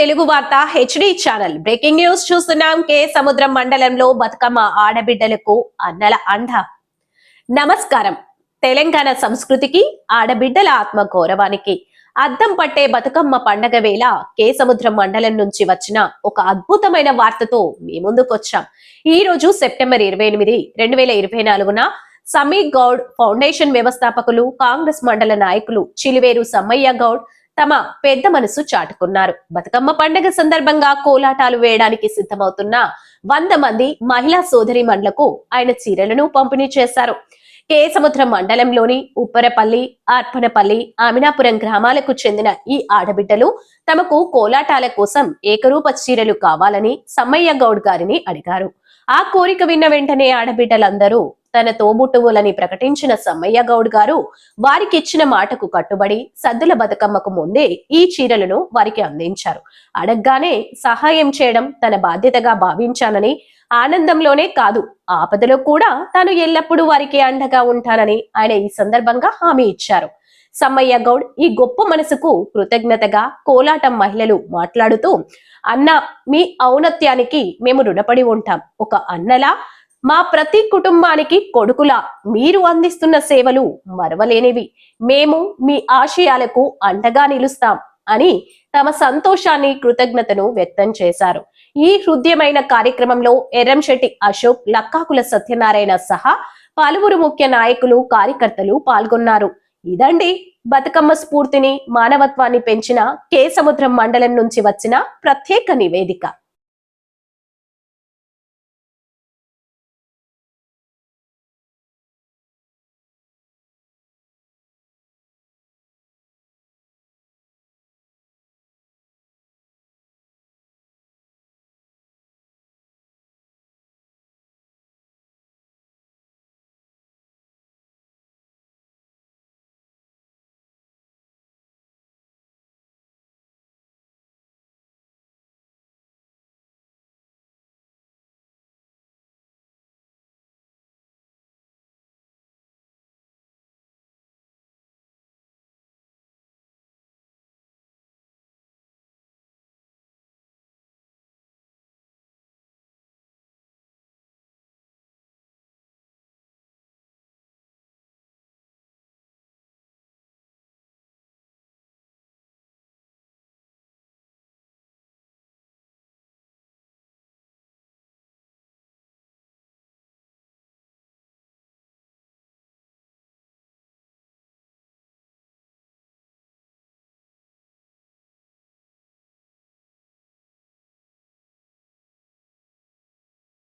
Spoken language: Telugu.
తెలుగు వార్త హెచ్డి ఛానల్. బ్రేకింగ్ న్యూస్ చూస్తున్నాం. కే. సముద్రం మండలంలో బతుకమ్మ ఆడబిడ్డలకు అన్నల అండ. నమస్కారం. తెలంగాణ సంస్కృతికి ఆడబిడ్డల ఆత్మ గౌరవానికి. అద్దం పట్టే బతుకమ్మ పండగ వేళ కే. సముద్రం మండలం నుంచి వచ్చిన ఒక అద్భుతమైన వార్తతో మీ ముందుకొచ్చాం. ఈ రోజు సెప్టెంబర్ ఇరవై ఎనిమిది రెండు వేల ఇరవై నాలుగున సమీర్ గౌడ్ ఫౌండేషన్ వ్యవస్థాపకులు కాంగ్రెస్ మండల నాయకులు చిలివేరు సమ్మయ్య గౌడ్ తమ పెద్ద మనసు చాటుకున్నారు. బతుకమ్మ పండుగ సందర్భంగా కోలాటాలు వేయడానికి సిద్ధమవుతున్న వంద మంది మహిళా సోదరి మండలకు ఆయన చీరలను పంపిణీ చేశారు. కేసముద్ర మండలంలోని ఉప్పరపల్లి అర్పణపల్లి ఆమినాపురం గ్రామాలకు చెందిన ఈ ఆడబిడ్డలు తమకు కోలాటాల కోసం ఏకరూప చీరలు కావాలని సమ్మయ్య గౌడ్ గారిని అడిగారు. ఆ కోరిక విన్న వెంటనే ఆడబిడ్డలందరూ తన తోబుట్టువులని ప్రకటించిన సమ్మయ్య గౌడ్ గారు వారికి ఇచ్చిన మాటకు కట్టుబడి సద్దుల బతుకమ్మకు ముందే ఈ చీరలను వారికి అందించారు. అడగ్గానే సహాయం చేయడం తన బాధ్యతగా భావించానని ఆనందంలోనే కాదు ఆపదలో కూడా తాను ఎల్లప్పుడూ వారికి అండగా ఉంటానని ఆయన ఈ సందర్భంగా హామీ ఇచ్చారు. సమ్మయ్య గౌడ్ ఈ గొప్ప మనసుకు కృతజ్ఞతగా కోలాటం మహిళలు మాట్లాడుతూ అన్న మీ ఔన్నత్యానికి మేము రుణపడి ఉంటాం. ఒక అన్నలా మా ప్రతి కుటుంబానికి కొడుకులా మీరు అందిస్తున్న సేవలు మరవలేనివి. మేము మీ ఆశయాలకు అండగా నిలుస్తాం అని తమ సంతోషాన్ని కృతజ్ఞతను వ్యక్తం చేశారు. ఈ హృదయమైన కార్యక్రమంలో ఎర్రంశెట్టి అశోక్ లక్కాకుల సత్యనారాయణ సహా పలువురు ముఖ్య నాయకులు కార్యకర్తలు పాల్గొన్నారు. ఇదండి బతుకమ్మ స్ఫూర్తిని మానవత్వాన్ని పెంచిన కే సముద్రం మండలం నుంచి వచ్చిన ప్రత్యేక నివేదిక.